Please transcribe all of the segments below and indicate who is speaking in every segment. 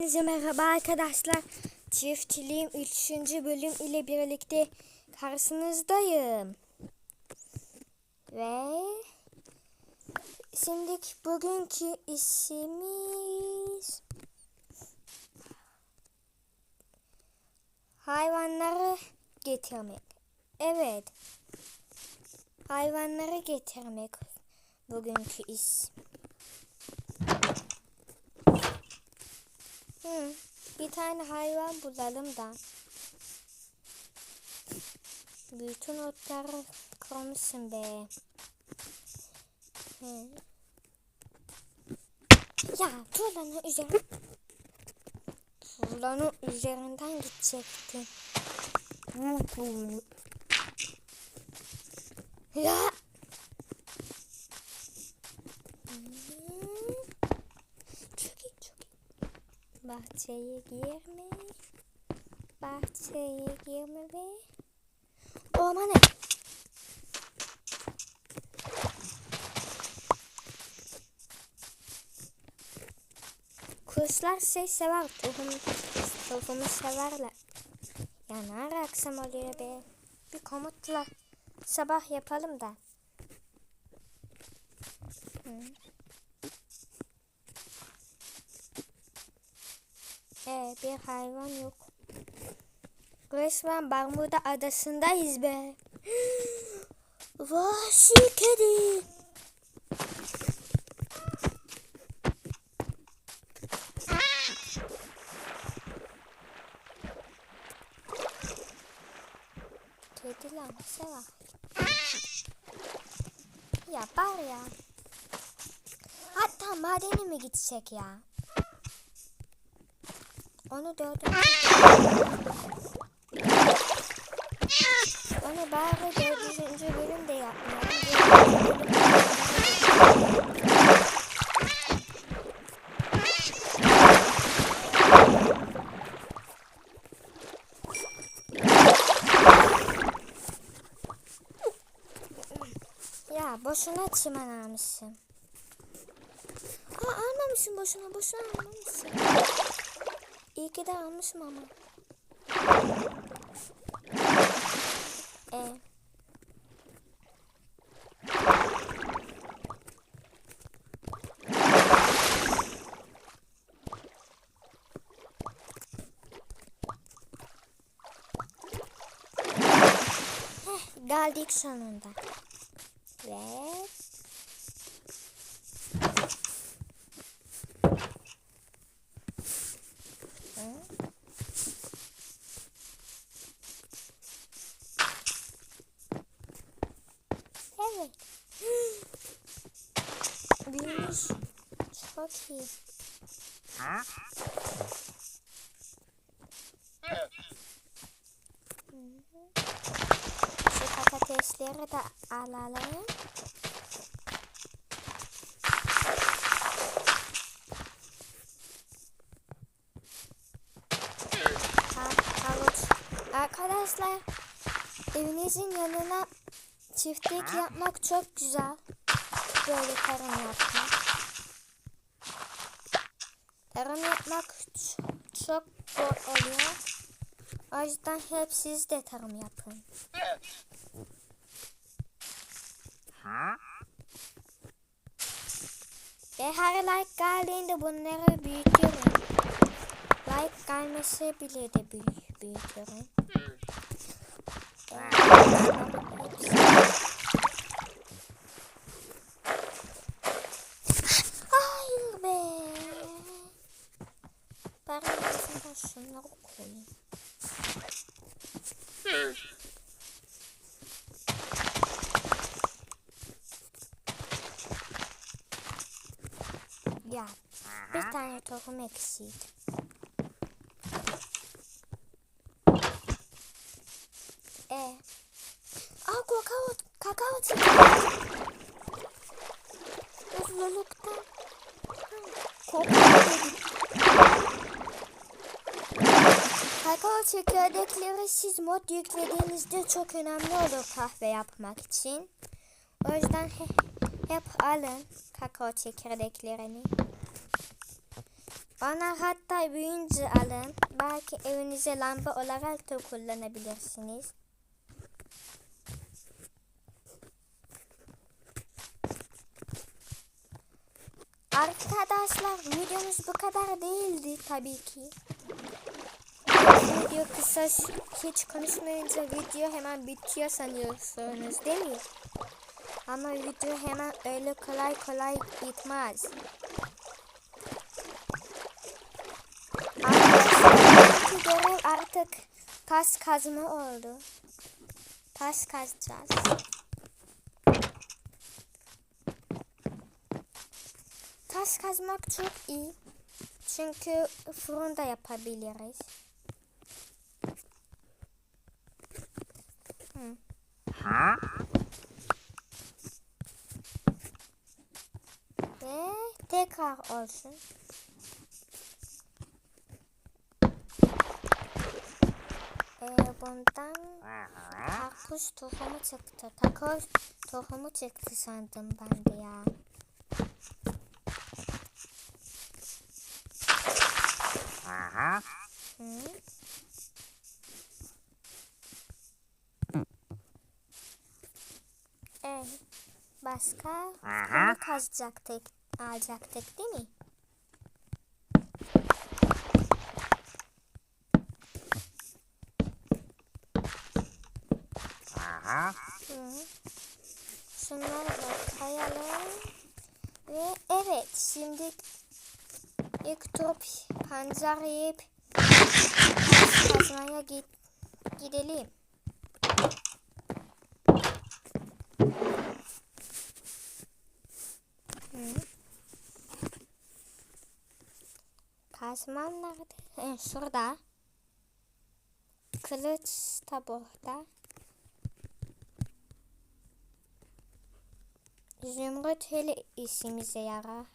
Speaker 1: Herkese merhaba arkadaşlar. Çiftçiliğim 3. bölüm ile birlikte karşınızdayım. Ve şimdi bugünkü işimiz hayvanları getirmek. Evet. Hayvanları getirmek bugünkü iş. Hı, bir tane hayvan bulalım da. Bütün otları kırmışsın be. Hı. Ya tuğlanın üzerine... Tuğlanın üzerinden gidecektin. Ya! Hmm. Çok iyi, çok iyi. Bahçeye girme. Bahçeye girme ve ormana. Kuşlar şey sever. Tohum, tohumu severler. Ya ne ara akşam oluyor be. Bir komutla sabah yapalım da. Hı. Ee, bir hayvan yok. Resmen Bermuda adasındayız be. Vahşi kedi. Kediler ne sever? Ya var ya. Hatta madene mi gitsek ya? Onu dördüncü Onu bari dördüncü bölümde yapmayalım. Ya boşuna çimen almışsın. Aa almamışsın boşuna boşuna almamışsın. İyi ki de almışım ama. Ee. Geldik sonunda. Ve Hı? Evet. Büyümüş. Çok iyi. Şu patatesleri de alalım. Arkadaşlar evinizin yanına çiftlik yapmak çok güzel. Böyle tarım yapmak. Tarım yapmak çok zor oluyor. O yüzden hep siz de tarım yapın. Ve her like geldiğinde bunları büyütüyorum. Like gelmesi bile de büyü büyütüyorum. Hayır be. Ben aslında şunları koyayım. Ya tohum eksiydi. E. Aa kakao kakao. Kokla dedim. Kakao çekirdekleri siz mod yüklediğinizde çok önemli olur kahve yapmak için. O yüzden he- hep alın kakao çekirdeklerini. Bana hatta büyüyünce alın. Belki evinize lamba olarak da kullanabilirsiniz. Arkadaşlar videomuz bu kadar değildi tabii ki. Video kısa hiç konuşmayınca video hemen bitiyor sanıyorsunuz değil mi? Ama video hemen öyle kolay kolay bitmez. Arkadaşlar bu artık taş kazma oldu. Taş kazacağız. Taş kazmak çok iyi. Çünkü fırında yapabiliriz. Hı. Ve tekrar olsun. Ee, bundan takoz tohumu çıktı. Takoz tohumu çıktı sandım ben de ya. Hı? Ee, başka bunu kazacaktık, alacaktık değil mi? Hı. Şunları da koyalım. Ve evet şimdi ilk tur pancar yiyip kazmaya git, gidelim. Hı. Kazmam nerede? Ee, şurada. Kılıç da burada. Zümrüt hele işimize yarar.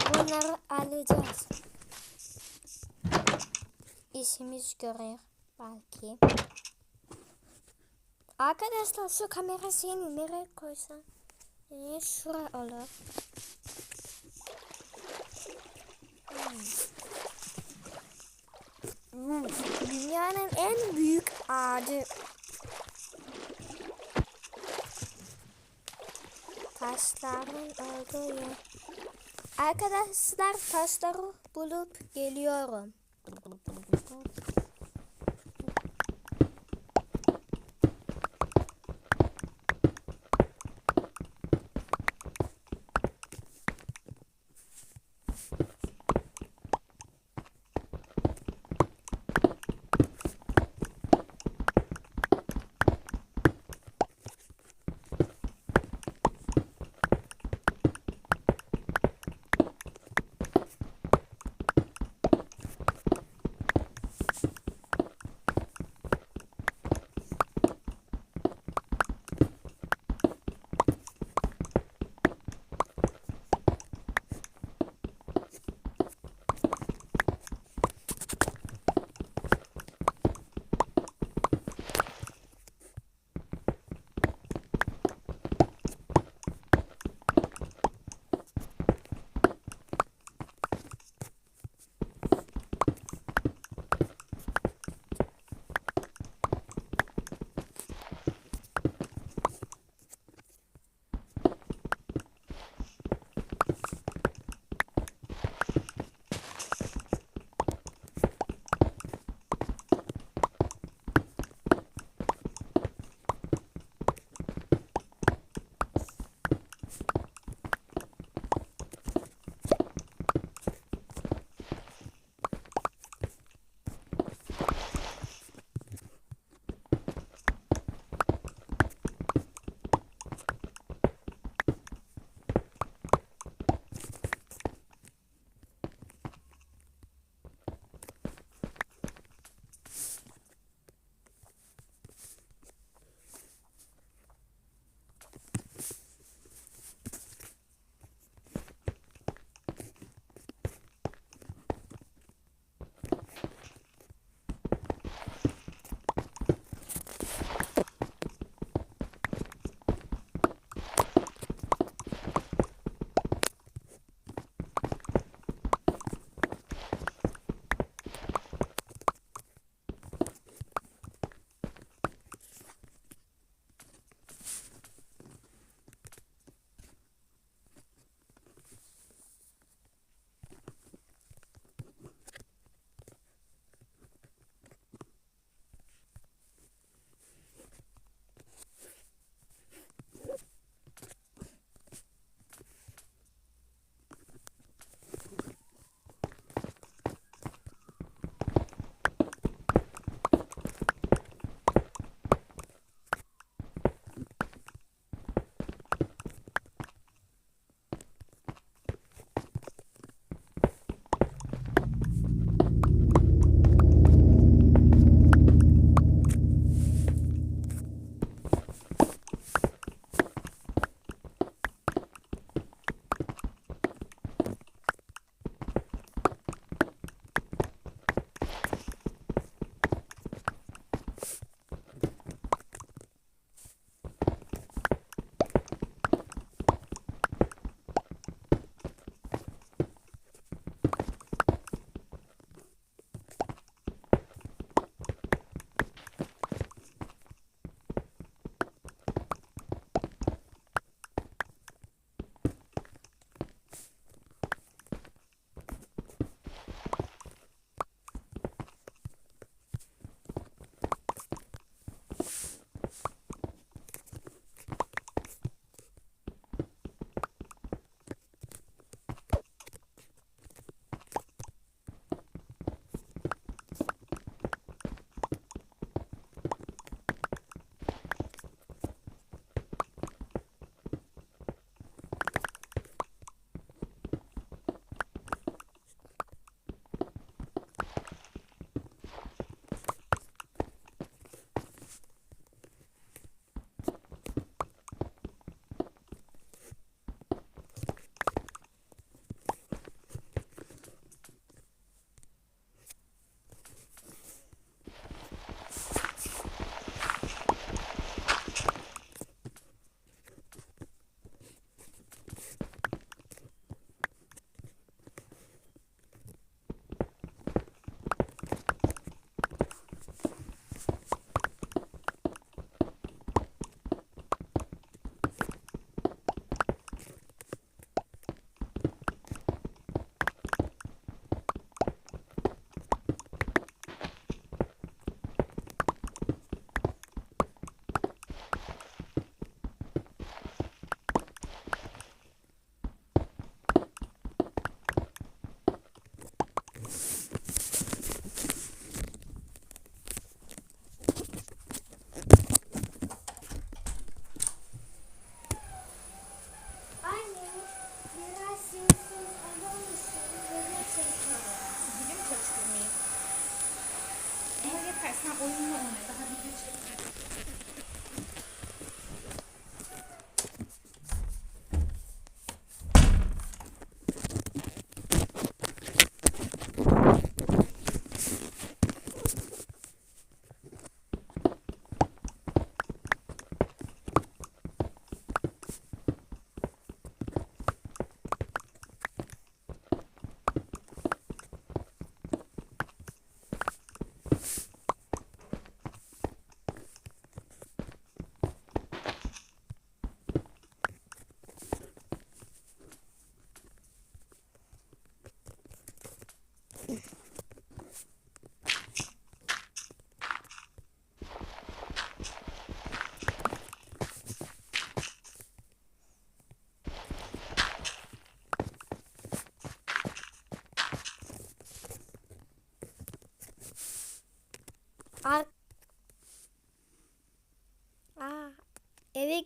Speaker 1: Bunları alacağız. İşimiz görür belki. Arkadaşlar şu kamera şeyini nereye koysam? Ee, şura olur. Hmm. Dünyanın en büyük ağacı. Taşların olduğu yer. Arkadaşlar taşları bulup geliyorum.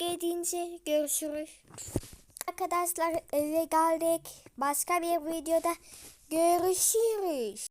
Speaker 1: Eve gelince görüşürüz. Arkadaşlar eve geldik. Başka bir videoda görüşürüz.